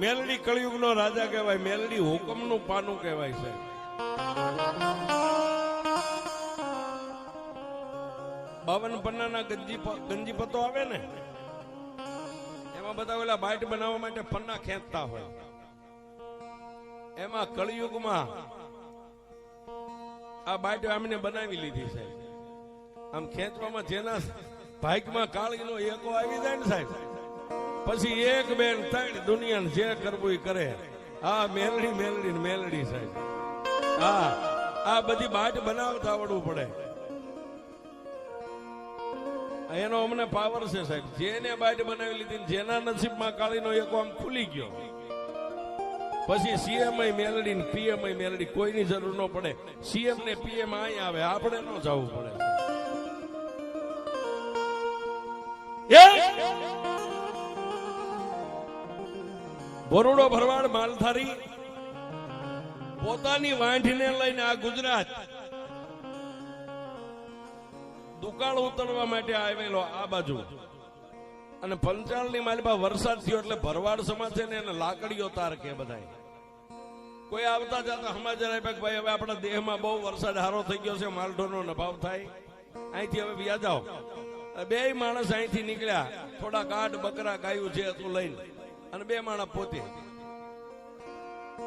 મેલડી કળિયુગનો રાજા કહેવાય, મેલડી હુકમનું પાનું કહેવાય છે. બાવન પન્નાના ગંજી ગંજી ગંજીપતો આવે ને, એમાં બધા ઓલા બાઈટ બનાવવા માટે પન્ના ખેંચતા હોય. એમાં કળિયુગમાં આ બાઈટ આમને બનાવી લીધી છે આમ ખેંચવામાં જેના ભાગમાં કાળીનો એકો આવી જાય ને સાહેબ. પછી એક બેન ત્રણ દુનિયાને જે કરવું એ કરે. આ મેલડી મેલડી મેલડી સાહેબ. હા, આ બધી બાટ બનાવતા આવડવું પડે. એનો અમને પાવર છે સાહેબ. જેને બાટ બનાવી લીધી જેના નસીબમાં કાળીનો એક આમ ખુલી ગયો. પછી સીએમ મેલડી ને પીએમ મેલડી, કોઈની જરૂર ન પડે. સીએમ ને પીએમ અહીં આવે, આપણે ન જવું પડે. બરોડો ભરવાડ માલધારી પોતાની વાંઢીને લઈને આ ગુજરાત દુકાળ ઉતરવા માટે આવેલો આ બાજુ. અને પંચાળની માલિબા વરસાદ થયો એટલે ભરવાડ સમાજ છે ને એને લાકડીઓ તાર કે બધાય. કોઈ આવતા જતા સમાચાર આપ્યા કે ભાઈ હવે આપણા દેહમાં બહુ વરસાદ હારો થઈ ગયો છે માલઢોનો નભાવ થાય. અહીંથી હવે વ્યાજાઓ. બે માણસ અહીંથી નીકળ્યા. થોડા કાઢ બકરા ગાયું છે હતું લઈને. અને બે માણસ પોતે.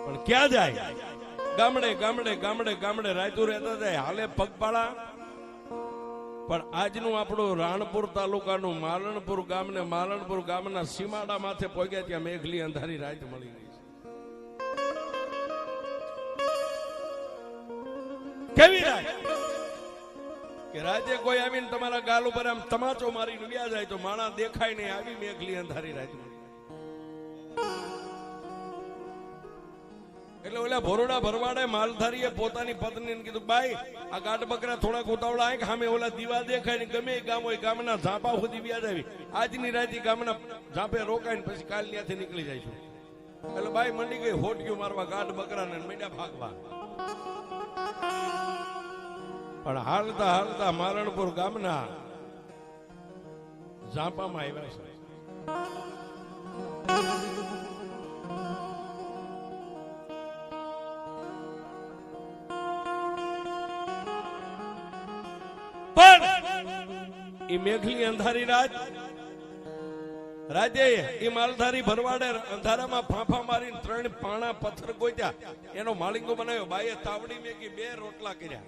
પણ ક્યાં જાય? ગામડે ગામડે ગામડે ગામડે રાયતું રહેતા જાય. હાલે પગપાળા. પણ આજનું આપણું રાણપુર તાલુકાનું માલણપુર ગામ ને માલણપુર ગામના સીમાડા માથે પહોંચ્યા ત્યાં મેઘલી અંધારી રાત મળી ગઈ કેવી રાત? કે રાજે કોઈ આવીને તમારા ગાલ ઉપર આમ તમાચો મારીને વ્યા જાય તો માણા દેખાય નહીં. આવી મેઘલી અંધારી રાત મળી એટલે ઓલા ભોરડા ભરવાડે માલધારીએ પોતાની પત્નીને કીધું, બાઈ, આ ગાઢ બકરા થોડાક ઉતાવળા આય સામે ઓલા દીવા દેખાય ને ગમે ગામ હોય, ગામના ઝાપા સુધી વ્યાજ આવી. આજની રાતે ગામના ઝાપે રોકાય ને પછી કાલ ત્યાંથી નીકળી જઈશું એટલે બાઈ મંડી ગઈ હોટક્યું મારવા ગાઢ બકરા ને મીડા ભાગવા. પણ હાલતા હાલતા મારણપુર ગામના ઝાપામાં આવ્યા છે. એ મેઘલી અંધારી રાત રાજે એ માલધારી ભરવાડે અંધારામાં ફાંફા મારીને ત્રણ પાણા પથ્થર ગોત્યા એનો માલિંગો બનાવ્યો. બાઈએ તાવડી મેકી બે રોટલા કર્યા.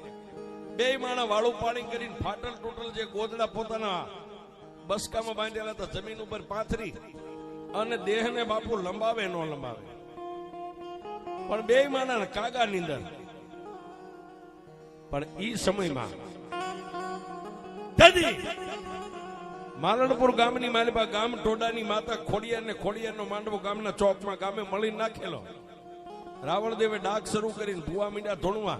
બે માણા વાળું પાણી કરીને ફાટલ ટૂટલ જે ગોદડા પોતાના બસકામાં બાંધેલા હતા, જમીન ઉપર પાથરી અને દેહને બાપુ લંબાવે નો લંબાવે. પણ બે માણા કાગા નીંદર પણ ઈ સમયમાં દાદી માલણપુર ગામની માલિબા ગામ ટોડાની માતા ખોડિયાર ને ખોડિયાર નો માંડવો ગામના ચોકમાં ગામે મળી નાખેલો. રાવણદેવે ડાક શરૂ કરીને ભૂવા મીંડા ધોણવા.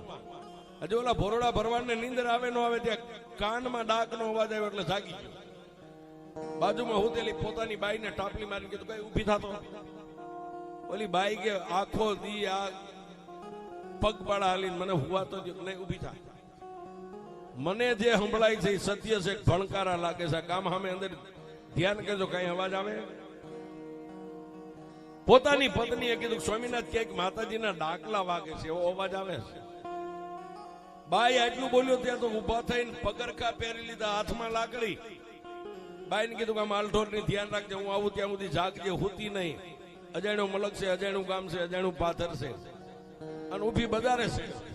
હજુ ઓલા ભોરોડા ભરવાડને નીંદર આવે નો આવે ત્યાં કાનમાં ડાક નો અવાજ આવ્યો એટલે જાગી ગયો. બાજુમાં હુતેલી પોતાની બાઈને ટાપલી મારી કીધું, કઈ ઊભી થાતો? ઓલી બાઈ કે, આખો દી આ પગપાળા હાલીને મને હુવા તો નહીં, ઊભી થાય મને જે સંભળાય છે એ સત્ય છે, ભણકારા લાગે છે. કામ સામે અંદર ધ્યાન કરજો કઈ અવાજ આવે? પોતાની પત્નીએ કીધું, સ્વામીનાથ, ક્યાંક માતાજીના ડાકલા વાગે છે. એવો અવાજ આવે છે. બાઈ આટલું બોલ્યો, ત્યાં તો ઊભા થઈને પગરખા પહેરી લીધા, હાથમાં લાકડી. બાઈને કીધું કે માલઢોરની ધ્યાન રાખજે, હું આવું ત્યાં સુધી જાગજે, હોતી નહીં. અજાણ્યું મલક છે, અજાણ્યું ગામ છે, અજાણ્યું પાથર છે. અને ઊભી બજારે છે.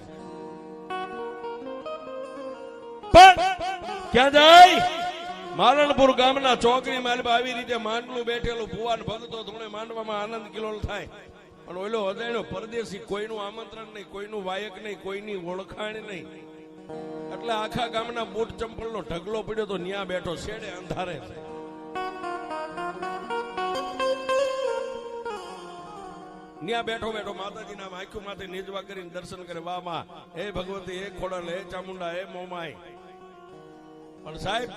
ક્યાં જાય માલણપુર ગામના ચોકડી માલમાં આવી રીતે માંડલું બેઠેલું ભુવાન ભગતો ધોણે માંડવામાં આનંદ કિલોલ થાય. પણ ઓલો અજાણ્યો પરદેશી કોઈનું આમંત્રણ નહીં, કોઈનું વાયક નહીં, કોઈની ઓળખાણ નહીં. એટલે આખા ગામના બૂટ ચંપલનો ઢગલો પડ્યો તો ન્યા બેઠો શેડે અંધારે. ન્યા બેઠો બેઠો માતાજીના આંખું માથે નીજવા કરીને દર્શન કરે, વાહમાં હે ભગવતી, હે ખોડલ, હે ચામુંડા, હે મોમાઈ. પણ સાહેબ,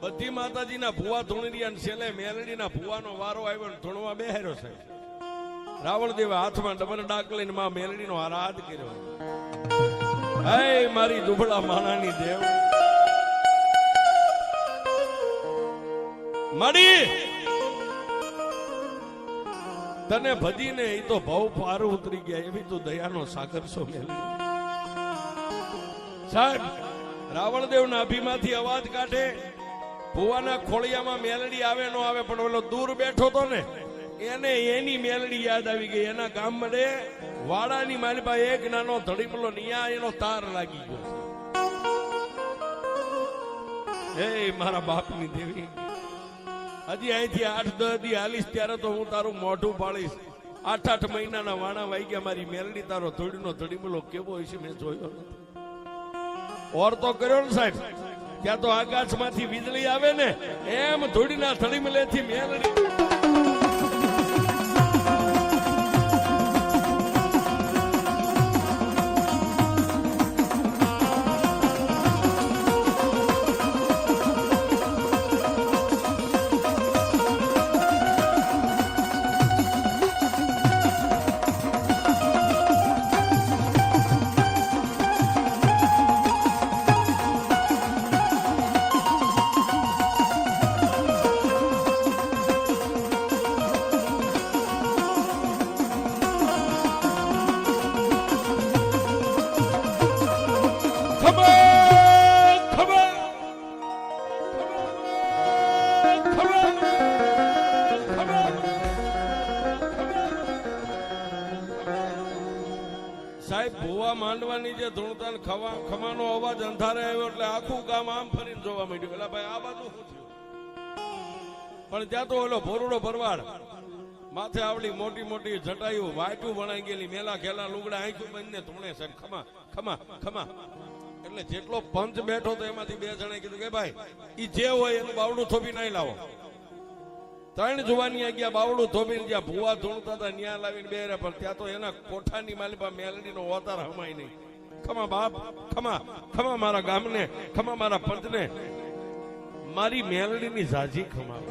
બધી માતાજીના ભુવા ધૂણડી અને છેલ્લે મેલડીના ભુવાનો વારો આવ્યો ને ધૂણવા બેહાર્યો છે. રાવણ દેવે હાથમાં ડબલ ડાક લઈને માં મેલડીનો આરાધ કર્યો. હે મારી દુબળા માનાની દેવ. મળી તને ભજીને એ તો ભાવ પારું ઉતરી ગયા, એવી તું દયાનો સાગર છો મેલડી. સાહેબ રાવણદેવના અભિમાંથી અવાજ કાઢે. ભુવાના ખોળિયામાં મેલડી આવે, નો આવે, પણ ઓલો દૂર બેઠો તો ને, એને એની મેલડી યાદ આવી ગઈ. એના ગામ મળે, વાડાની માલપા એક નાનો ધડીપલો નિયા, એનો તાર લાગી ગયો હે, મારા બાપની દેવી. હજી અહીંથી આઠ, દસ દી હાલીશ ત્યારે તો હું તારું મોઢું પાડીશ આઠ આઠ મહિનાના વાણા વાગ્યા મારી મેલડી તારો ધોડીનો ધડીમલો કેવો હશે મેં જોયો નથી. ઓર તો કર્યો ને સાહેબ. ત્યાં તો આકાશમાંથી વીજળી આવે ને, એમ ધૂળીના ધડીમલેથી મેલડી. જોવા માંડ્યું. એટલે ભાઈ, આ બાજુ શું થયું? પણ ત્યાં તો ઓલો ભોરુડો ભરવાડ. માથે આવડી મોટી મોટી જટાયું વાટું વણાઈ ગયેલી, મેલા ખેલા લુગડા આંખ્યું બંને ધૂણે સાહેબ ખમા ખમા ખમા. એટલે જેટલો પંચ બેઠો તો એમાંથી બે જણા કીધું કે ભાઈ, ઈ જે હોય એનું બાવડું થોપી નહીં લાવો. ત્રણ જુવાની ગયા, બાવડું થોભીને જ્યાં ભૂવા ધૂણતા હતા, ન્યા લાવીને બે રહ્યા, પણ ત્યાં તો એના કોઠાની માલિપા મેલડીનો અવતાર હમાય નહીં. ખમા બાપ, ખમા ખમા મારા ગામને, ખમા મારા પંચને મારી મેલડીની ઝાઝી ખમા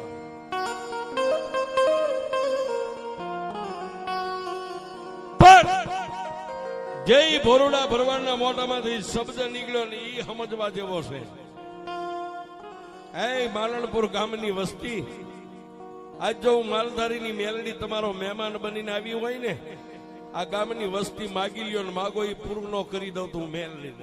જય ભોરુડા ભરવાડના મોઢામાંથી શબ્દ નીકળ્યો ને એ સમજવા જેવો છે. એ માલણપુર ગામની વસ્તી. આજ જો હું માલધારીની મેલડી તમારો મહેમાન બનીને આવી હોય ને આ ગામની વસ્તી માગી લ્યો ને માગો એ પૂરું ન કરી દઉં તું મેલડી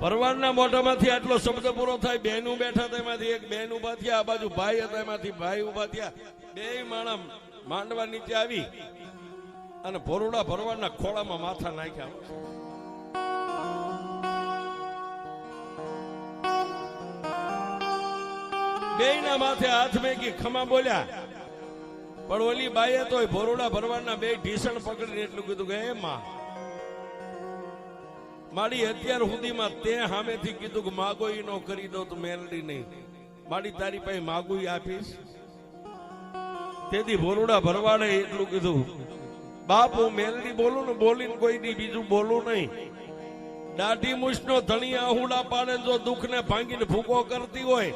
ભરવાડના મોઢામાંથી આટલો શબ્દ પૂરો થાય, બેનું બેઠા હતા એમાંથી એક બેન ઊભા થયા, આ બાજુ ભાઈ હતા, એમાંથી ભાઈ ઊભા થયા. બે માણસ માંડવા નીચે આવી અને ભરોડા ભરવાડના ખોળામાં માથા નાખ્યા. બેયના માથે હાથ મેકી ખમા બોલ્યા. પણ ઓલી બાઈએ તો ભોરુડા ભરવાના બે ઢીસણ પકડીને એટલું કીધું કે માં, મારી અત્યાર સુધીમાં તે સામેથી કીધું કે, માગો ઈ નો કરી દો તો મેલડી નહીં. મારી તારી પાસે માગું આપીશ. તેથી ભોરુડા ભરવાડે એટલું કીધું, બાપ હું મેલડી બોલું ને બોલીને કોઈ દી બીજું બોલું નહીં. દાઢી મૂછનો ધણી આહુડા પાડે જો દુઃખને ભાંગીને ભૂકો કરતી હોય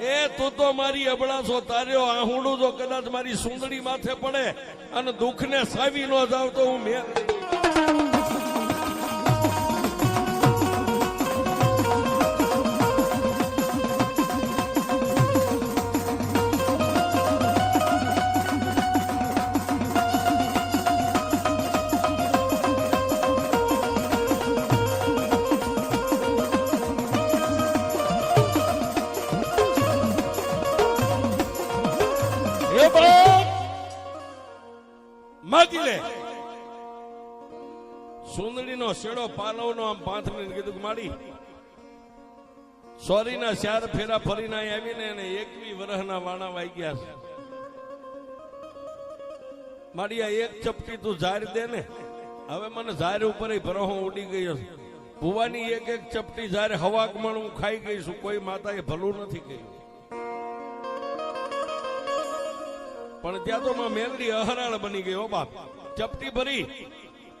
એ તું તો મારી અબળાસો તાર્યો, આહુડું જો કદાચ મારી સુંદડી માથે પડે અને દુઃખને સાવી ન જાવ તો હું મેલ હે બાપ માગી લે. સુંદડીનો શેડો આમ પાથરીને કીધું કે માડી, સોરીના ચાર ફેરા ફરીને અહીં આવીને એને એકવી વરહના વાણા વાગ્યા છે. મારી આ એક ચપટી તું ઝાર દે ને. હવે મને ઝાર ઉપર ભરોહો ઉડી ગયો ભુવાની એક એક ચપટી ઝાર હવાકમણ હું ખાઈ ગઈ છું. કોઈ માતાએ ભલું નથી કર્યું. પણ ત્યાં તો મેલડી અહરાળ બની હો બાપ. ચપટી ભરી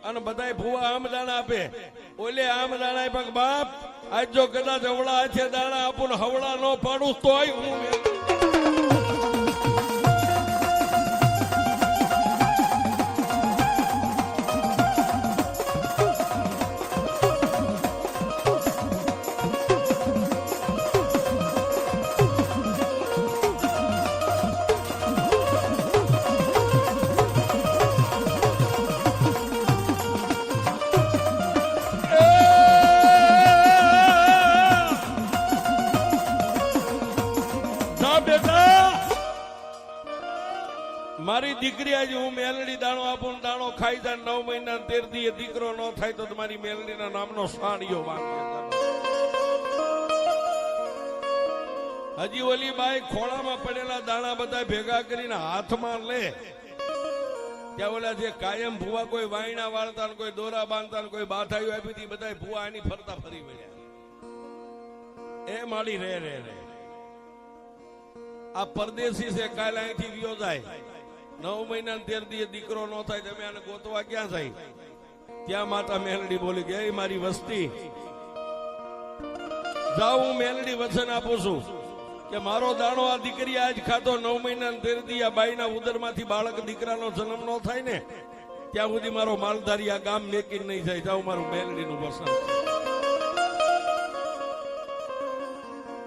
અને બધાય ભૂવા આમ દાણા આપે. ઓલે આમ દાણા આપ્યા બાપ, આજ જો કદાચ અવળા હાથે દાણા આપું હવળા નો પાડું તોય હું મારી દીકરી આજે હું મેલડી દાણો આપું દાણો ખાઈ જાય નવ મહિના તેર દી દીકરો ન થાય તો તમારી મેલડીના નામનો સાણિયો વાંચે હજી ઓલી બાઈ ખોળામાં પડેલા દાણા બધા ભેગા કરીને હાથમાં લે. ત્યાં ઓલા જે કાયમ ભૂવા કોઈ વાયણા વાળતા કોઈ દોરા બાંધતા કોઈ બાથાઈ આપી હતી બધા ભૂવા એની ફરતા ફરી વળ્યા. એ માડી રે રે રે. આ પરદેશી છે, કાલે અહીંથી વિયો જાય. નવ મહિના તેર દી દીકરો ન થાય તમે આને ગોતવા ક્યાં જાય? ત્યાં માતા મેલડી બોલી કે મારી વસ્તી. જાઓ હું મેલડી વચન આપું છું કે, મારો દાણો આ દીકરી આજ ખાતો નવ મહિના તેર દી આ બાઈના ઉદરમાંથી બાળક દીકરાનો જન્મ ન થાય ને, ત્યાં સુધી મારો માલધારી આ ગામ મેકી નહીં જાય, જાઉં મારું મેલડીનું વસન.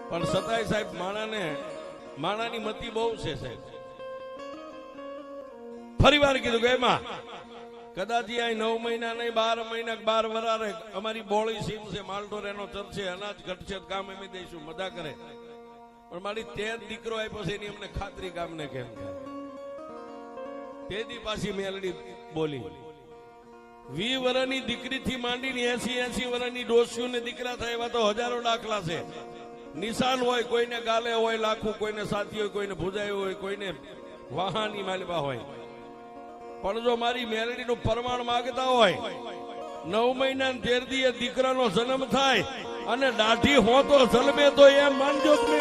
પણ સતાય સાહેબ, માણાને, માણાની મતી બહુ છે સાહેબ. ફરી વાર કીધું કે એમાં કદાચ અહીં નવ મહિના નહીં, બાર મહિના બાર વરારે અમારી બોળી સીમ છે, માલઢોર એનો ચરશે અનાજ ઘટશે કામ એમ દઈશું, મજા કરે. પણ મારી તે દીકરો આપ્યો છે, એની અમને ખાતરી ગામને કેમ તે દી પાછી મેલડી બોલી, વી વર્ષની દીકરીથી માંડીને એસી એસી વર્ષની ડોસીઓને દીકરા થાય એવા તો હજારો દાખલા છે. નિશાન હોય, કોઈને ગાલે હોય, લાખું, કોઈને સાથી હોય, કોઈને ભુજાયું હોય, કોઈને વાહાની માલવા હોય. પણ જો મારી મેલડીનું પ્રમાણ માંગતા હોય, નવ મહિના તેર દી એ દીકરાનો જન્મ થાય અને દાઢી હો તો જન્મે તો એમ માનજો કે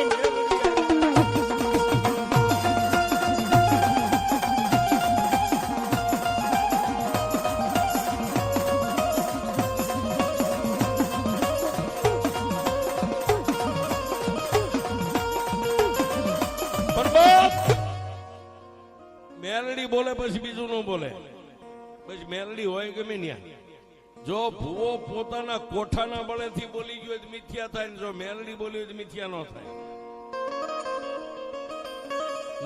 બોલે, પછી બીજું ન બોલે. પછી મેલડી હોય ગમે ન્યા. જો ભૂવો પોતાના કોઠાના બળેથી બોલી ગયો તો થાય ને જો મેલડી બોલી તો મિથ્યા ન થાય.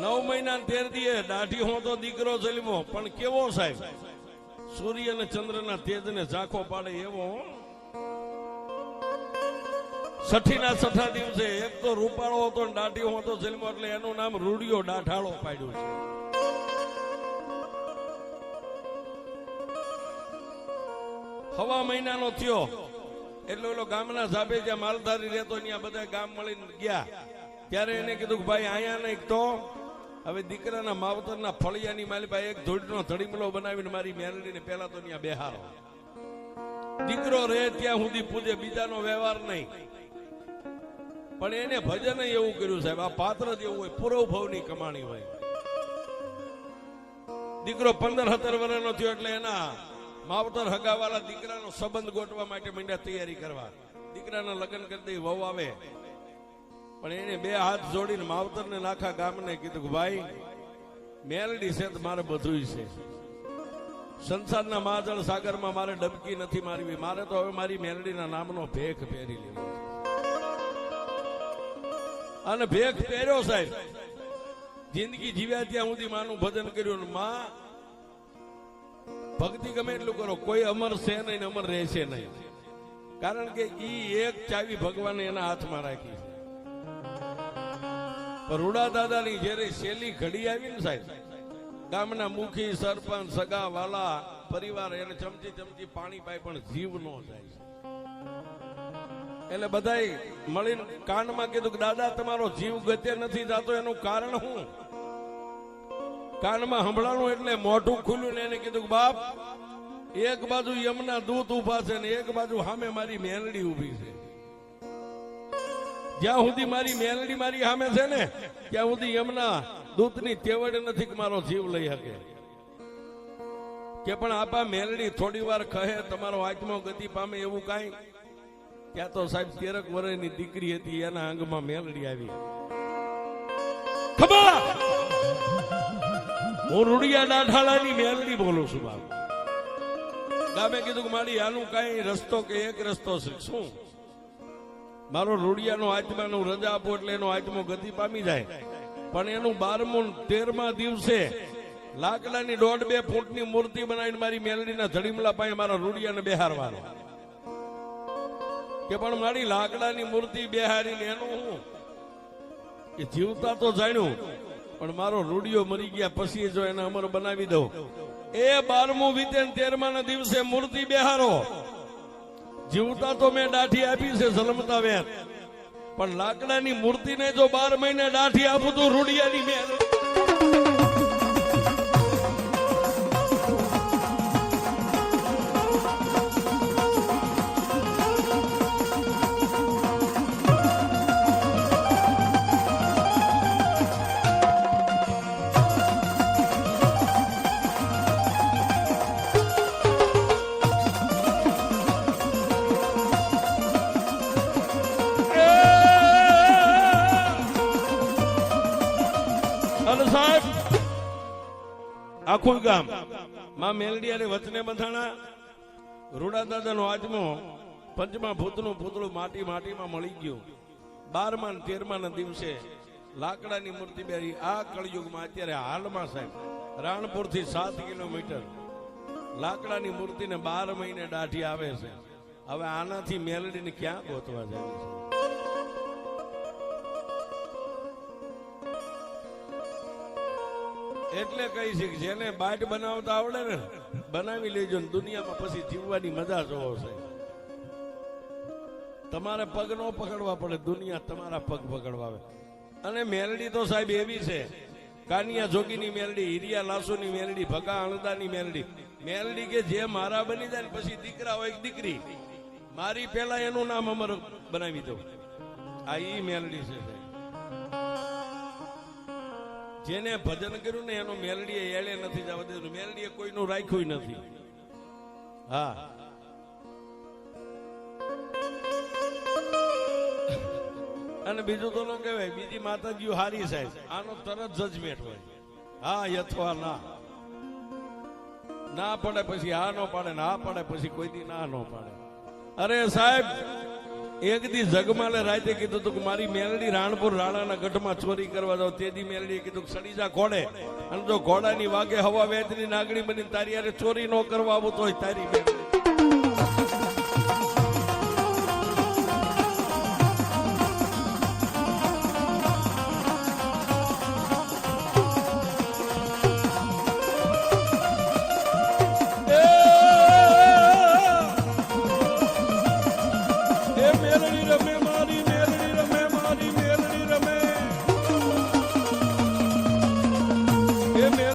નવ મહિના તેર દીએ દાઢી હો તો દીકરો જલમો પણ કેવો સાહેબ? સૂર્ય અને ચંદ્રના તેજને ઝાંખો પાડે એવો સઠીના સઠા દિવસે એક તો રૂપાળો હતો દાઢી તો જલમો એટલે એનું નામ રૂડિયો દાઢાળો પાડ્યું છે. હવા મહિનાનો થયો. એટલે ઓલો ગામના સાબે જ્યાં માલધારી રહેતો ત્યાં બધા ગામ મળીને ગયા. ત્યારે એને કીધું કે ભાઈ, અહીંયા નહીં તો. હવે દીકરાના માવતરના ફળિયાની માલિપા એક ધોડીનો ધડીમલો બનાવીને મારી મેલડીને પેલા તો ત્યાં બેહારો દીકરો રહે ત્યાં સુધી પૂજે, બીજાનો વ્યવહાર નહીં. પણ એને ભજન એવું કર્યું સાહેબ, આ પાત્ર જ એવું હોય પૂરવ ભવની કમાણી હોય. દીકરો પંદર સત્તર વર્ષનો થયો એટલે એના માવતર હગાવાલા દીકરાનો સંબંધ ગોઠવા માટે માંડ્યા તૈયારી કરવા. દીકરાના લગ્ન કરી દઈ વહુ આવે. પણ એને બે હાથ જોડીને માવતરને નાખા ગામને કીધું કે, ભાઈ, મેલડી છે તો મારે બધું છે. સંસારના મહાજળ સાગરમાં મારે ડબકી નથી મારવી. મારે તો હવે મારી મેલડીના નામનો ભેખ પહેરી લેવો. અને ભેખ પહેર્યો સાહેબ. જિંદગી જીવ્યા ત્યાં સુધી માનું ભજન કર્યું માં ભક્તિ ગમે એટલું કરો, કોઈ અમર છે નહીં અમર રહેશે નહીં. કારણ કે ઈ એક ચાવી ભગવાને એના હાથમાં રાખી છે. રૂડા દાદાની જ્યારે શેલી ઘડી આવી ને સાહેબ, ગામના મુખી, સરપંચ, સગા, વાલા, પરિવાર, એને ચમચી ચમચી પાણી પાય પણ જીવ નો જાય. એટલે બધાય મળીને કાનમાં કીધું કે, દાદા, તમારો જીવ ગતે નથી જાતો એનું કારણ શું? કાનમાં સંભળાણું એટલે મોઢું ખુલ્યું ને એને કીધું બાપ, એક બાજુ યમના દૂત ઊભા છે ને એક બાજુ સામે મારી મેલડી ઊભી છે. જ્યાં સુધી મારી મેલડી મારી સામે છે ને, ત્યાં સુધી યમના દૂતની તેવડ નથી મારો જીવ લઈ શકે. કે પણ આપા મેલડી થોડી વાર કહે, તમારો આત્મો ગતિ પામે એવું કાંઈ? ત્યાં તો સાહેબ તેરક વર્ષની દીકરી હતી, એના અંગમાં મેલડી આવી. ખબર? હું રૂડિયા દાઢાળાની મેલડી બોલું છું બાપ. ગામે કીધું કે મારી આનું કઈ રસ્તો કે એક રસ્તો છે. શું? મારો રૂડિયાનો આત્માનું રજા આપો એટલે એનો આત્મો ગતિ પામી જાય. પણ એનું બારમું તેરમા દિવસે લાકડાની દોઢ બે ફૂટની મૂર્તિ બનાવીને મારી મેલડીના ધડીમલા પાસે મારા રૂડિયાને બેહારવાનો. કે પણ મારી લાકડાની મૂર્તિ બેહારીને એનું હું? એ જીવતા તો જાણ્યું. પણ મારો રૂડિયો મરી ગયા પછી જો એને અમર બનાવી દઉં. એ બારમું વીતે તેરમા ના દિવસે મૂર્તિ બેહારો. જીવતા તો મેં દાઠી આપી છે જલમતા વેર. પણ લાકડાની મૂર્તિને જો બાર મહિને દાઠી આપું તો રૂડિયાની મેં આખું ગામ. માં મેલડી અને વચને બંધાણા. રૂડા દાદાનો આજમો પંચમા ભૂતનું પૂતળું માટી માટીમાં મળી ગયું. બારમા ને તેરમા ના દિવસે લાકડાની મૂર્તિ બેરી આ કળયુગમાં અત્યારે હાલમાં સાહેબ રાણપુરથી સાત કિલોમીટર. લાકડાની મૂર્તિને બાર મહિને દાઢી આવે છે. હવે આનાથી મેલડીને ક્યાં ગોતવા જાય છે? એટલે કહી છે જેને બાટ બનાવતા આવડે ને, બનાવી લેજો ને દુનિયામાં પછી જીવવાની મજા જોવો છે તમારે પગ નો પકડવા પડે, દુનિયા તમારા પગ પકડવા આવે અને મેલડી તો સાહેબ એવી છે, કાનિયા જોગીની મેલડી, હિરિયા લાસુની મેલડી, ભગા અણદાની મેલડી. મેલડી કે જે મારા બની જાય ને પછી દીકરા હોય દીકરી. મારી પેલા એનું નામ અમર બનાવી દઉં. આ ઈ મેલડી છે જેને ભજન કર્યું ને એનો મેલડીએ એળે નથી જવા દીધું. મેલડીએ કોઈનું રાખ્યું નથી. હા. અને બીજું તો ન કહેવાય? બીજી માતાજીઓ હારી સાહેબ. આનો તરત જજમેન્ટ હોય. હા, યથવા ના. ના પડે પછી હા નો પાડે ના પડે પછી કોઈ દી ના નો પાડે. અરે સાહેબ એક દી જગમાલે રાતે કીધું તું કે મારી મેલડી રાણપુર રાણાના ગઢમાં ચોરી કરવા જાવ તે દી મેલડીએ કીધું કે ઘોડે. અને જો ઘોડાની વાગે હવા વેચની નાગડી બની તારી યારે ચોરી ન કરવા આવું તો તારી મેલડી.